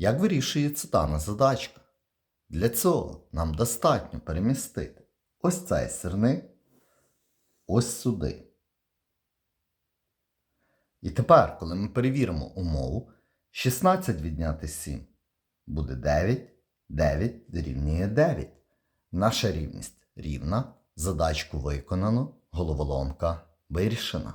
Як вирішується дана задачка? Для цього нам достатньо перемістити ось цей сирник ось сюди. І тепер, коли ми перевіримо умову, 16 відняти 7 буде 9, 9 дорівнює 9. Наша рівність рівна, задачку виконано, головоломка вирішена.